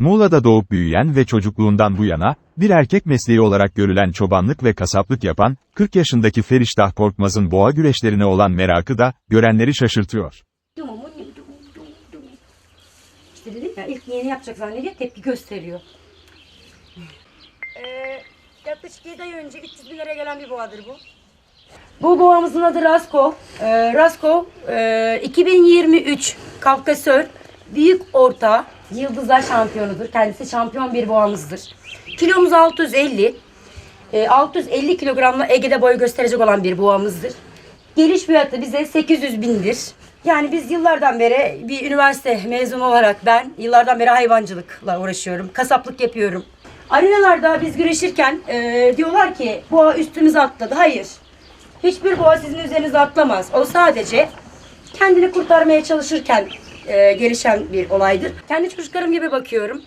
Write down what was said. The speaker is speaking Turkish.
Muğla'da doğup büyüyen ve çocukluğundan bu yana, bir erkek mesleği olarak görülen çobanlık ve kasaplık yapan, 40 yaşındaki Feriştah Korkmaz'ın boğa güreşlerine olan merakı da, görenleri şaşırtıyor. İşte dedim ya ilk yeni yapacak zannediyor tepki gösteriyor. Ee, yaklaşık 7 ay önce 300 bin liraya gelen bir boğadır bu. Bu boğamızın adı Rasko. Ee, Rasko e, 2023 Kafkasör Büyük Orta Yıldızlar şampiyonudur. Kendisi şampiyon bir boğamızdır. Kilomuz 650. Ee, 650 kilogramla Ege'de boy gösterecek olan bir boğamızdır. Geliş fiyatı bize 800 bindir. Yani biz yıllardan beri bir üniversite mezunu olarak ben yıllardan beri hayvancılıkla uğraşıyorum. Kasaplık yapıyorum. Arenalarda biz güreşirken e, diyorlar ki boğa üstümüze atladı. Hayır. Hiçbir boğa sizin üzerinize atlamaz. O sadece kendini kurtarmaya çalışırken e, gelişen bir olaydır. Kendi çocuklarım gibi bakıyorum.